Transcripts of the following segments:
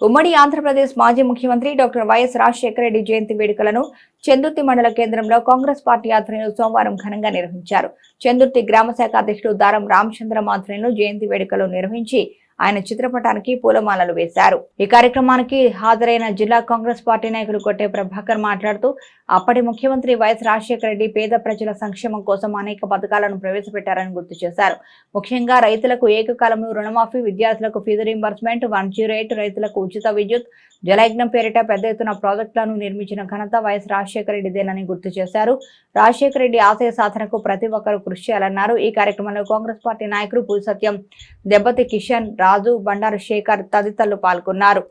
ఉమ్మడి ఆంధ్రప్రదేశ్ మాజీ ముఖ్యమంత్రి డాక్టర్ వైఎస్ రాజశేఖర రెడ్డి జయంతి వేడుకలను చందుర్తి మండల కేంద్రంలో కాంగ్రెస్ పార్టీ ఆధ్వర్యంలో సోమవారం ఘనంగా నిర్వహించారు. చందుర్తి గ్రామ శాఖ అధ్యక్షుడు దారం రామచంద్రం ఆధ్వర్యంలో జయంతి వేడుకలు నిర్వహించి ఆయన చిత్రపటానికి పూలమాలలు వేశారు. ఈ కార్యక్రమానికి హాజరైన జిల్లా కాంగ్రెస్ పార్టీ నాయకులు కొట్టే ప్రభాకర్ మాట్లాడుతూ అప్పటి ముఖ్యమంత్రి వైఎస్ రాజశేఖర రెడ్డి పేద ప్రజల సంక్షేమం కోసం అనేక పథకాలను ప్రవేశపెట్టారని గుర్తు చేశారు. ముఖ్యంగా రైతులకు ఏకకాలంలో రుణమాఫీ విద్యార్థులకు fees reimbursement one zero eight రైతులకు ఉచిత విద్యుత్ జలయజ్ఞం పేరిట పెద్ద ఎత్తున ప్రాజెక్టులను నిర్మించిన ఘనత వైఎస్ రాజశేఖర రెడ్డిదేనని గుర్తు చేశారు. రాజశేఖర రెడ్డి ఆశయ సాధనకు ప్రతి ఒక్కరూ కృషి చేయాలన్నారు. ఈ కార్యక్రమంలో కాంగ్రెస్ పార్టీ నాయకులు పూజ సత్యం దెబ్బతి కిషన్ రాజు బండారు శేఖర్ తదితరులు పాల్గొన్నారు.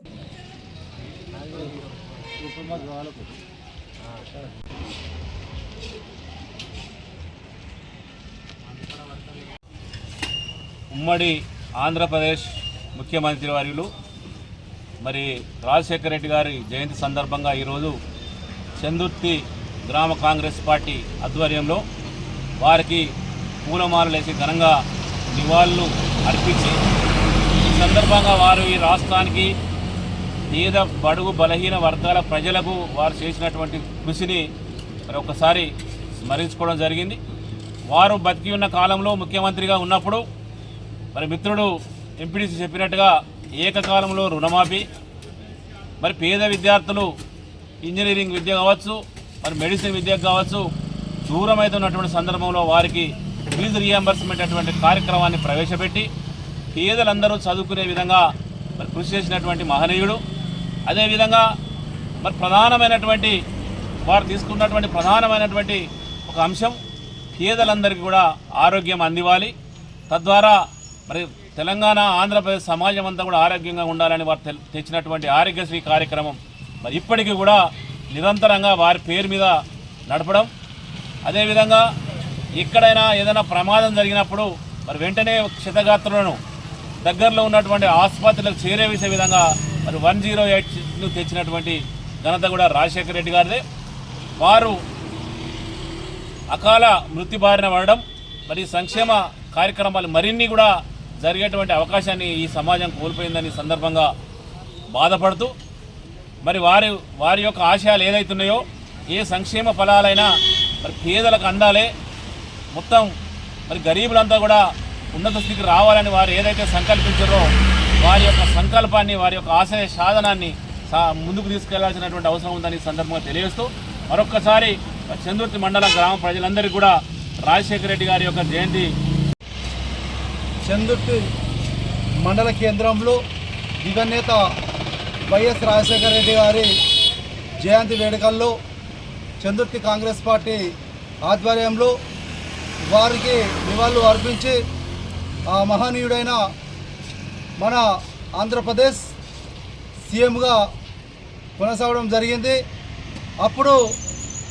ఉమ్మడి ఆంధ్రప్రదేశ్ ముఖ్యమంత్రి వర్యులు మరి రాజశేఖర రెడ్డి గారి జయంతి సందర్భంగా ఈరోజు చందుర్తి గ్రామ కాంగ్రెస్ పార్టీ ఆధ్వర్యంలో వారికి పూలమాలలు వేసి ఘనంగా నివాళులు అర్పించి సందర్భంగా వారు ఈ రాష్ట్రానికి పేద బడుగు బలహీన వర్గాల ప్రజలకు వారు చేసినటువంటి కృషిని మరి ఒకసారి స్మరించుకోవడం జరిగింది. వారు బతికి ఉన్న కాలంలో ముఖ్యమంత్రిగా ఉన్నప్పుడు మరి మిత్రుడు ఎంపీడీసీ చెప్పినట్టుగా ఏకకాలంలో రుణమాఫీ మరి పేద విద్యార్థులు ఇంజనీరింగ్ విద్య కావచ్చు మరి మెడిసిన్ విద్య కావచ్చు దూరమైతున్నటువంటి సందర్భంలో వారికి ఫీజు రియంబర్స్మెంట్ అటువంటి కార్యక్రమాన్ని ప్రవేశపెట్టి పేదలందరూ చదువుకునే విధంగా మరి కృషి చేసినటువంటి మహనీయుడు. అదేవిధంగా మరి ప్రధానమైనటువంటి వారు తీసుకున్నటువంటి ప్రధానమైనటువంటి ఒక అంశం పేదలందరికీ కూడా ఆరోగ్యం అందివ్వాలి. తద్వారా మరి తెలంగాణ ఆంధ్రప్రదేశ్ సమాజం అంతా కూడా ఆరోగ్యంగా ఉండాలని వారు తె- తెచ్చినటువంటి ఆరోగ్యశ్రీ కార్యక్రమం మరి ఇప్పటికీ కూడా నిరంతరంగా వారి పేరు మీద నడపడం. అదేవిధంగా ఎక్కడైనా ఏదైనా ప్రమాదం జరిగినప్పుడు మరి వెంటనే క్షతగాత్రులను దగ్గరలో ఉన్నటువంటి ఆసుపత్రులకు చేరేవేసే విధంగా మరి వన్ జీరో ఎయిట్ను తెచ్చినటువంటి ఘనత కూడా రాజశేఖర రెడ్డి గారిదే. వారు అకాల మృత్యు బారిన పడడం మరి సంక్షేమ కార్యక్రమాలు మరిన్ని కూడా జరిగేటువంటి అవకాశాన్ని ఈ సమాజం కోల్పోయిందని సందర్భంగా బాధపడుతూ మరి వారి వారి యొక్క ఆశయాలు ఏదైతున్నాయో ఏ సంక్షేమ ఫలాలైనా మరి పేదలకు అందాలే. మొత్తం మరి గరీబులంతా కూడా ఉన్నత స్థితికి రావాలని వారు ఏదైతే సంకల్పించారో వారి యొక్క సంకల్పాన్ని వారి యొక్క ఆశయ సాధనాన్ని ముందుకు తీసుకెళ్ళాల్సినటువంటి అవసరం ఉందని సందర్భంగా తెలియజేస్తూ మరొక్కసారి చంద్రుతి మండలం గ్రామ ప్రజలందరికీ కూడా రాజశేఖర రెడ్డి గారి యొక్క జయంతి. చందుర్తి మండల కేంద్రంలో దివంనేత వైఎస్ రాజశేఖర రెడ్డి గారి జయంతి వేడుకల్లో చందుర్తి కాంగ్రెస్ పార్టీ ఆధ్వర్యంలో వారికి నివాళులు అర్పించి ఆ మహనీయుడైన మన ఆంధ్రప్రదేశ్ సీఎంగా కొనసాగడం జరిగింది. అప్పుడు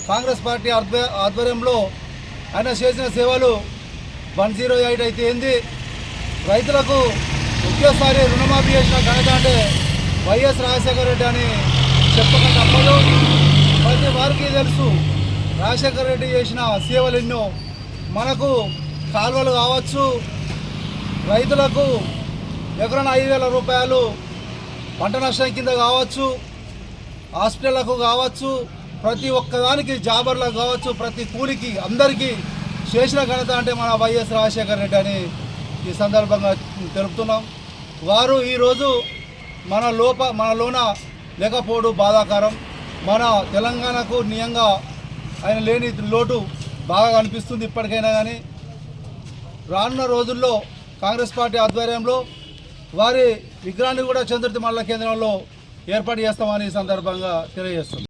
కాంగ్రెస్ పార్టీ ఆధ్వర్య ఆధ్వర్యంలో ఆయన చేసిన సేవలు వన్ జీరో ఎయిట్ అయితే ఏంది? రైతులకు ఒకేసారి రుణమాఫీ చేసిన ఘనత అంటే వైఎస్ రాజశేఖర రెడ్డి అని చెప్పక తప్పదు ప్రతి వారికి తెలుసు రాజశేఖర రెడ్డి చేసిన సేవలు ఎన్నో. మనకు కాలువలు కావచ్చు రైతులకు ఎకరం ఐదు వేల రూపాయలు పంట నష్టం కింద కావచ్చు హాస్పిటళ్ళకు కావచ్చు ప్రతి ఒక్కదానికి జాబర్లకు కావచ్చు ప్రతి కూలికి అందరికీ చేసిన ఘనత అంటే మన వైఎస్ రాజశేఖర రెడ్డి అని ఈ సందర్భంగా తెలుపుతున్నాం. వారు ఈరోజు మన లోప మనలోన లేకపోవడం బాధాకరం. మన తెలంగాణకు నియంగా ఆయన లేని లోటు బాగా కనిపిస్తుంది ఇప్పటికైనా కానీ రానున్న రోజుల్లో కాంగ్రెస్ పార్టీ ఆధ్వర్యంలో వారి విగ్రహాన్ని కూడా చంద్రుతి మండల కేంద్రంలో ఏర్పాటు చేస్తామని సందర్భంగా తెలియజేస్తుంది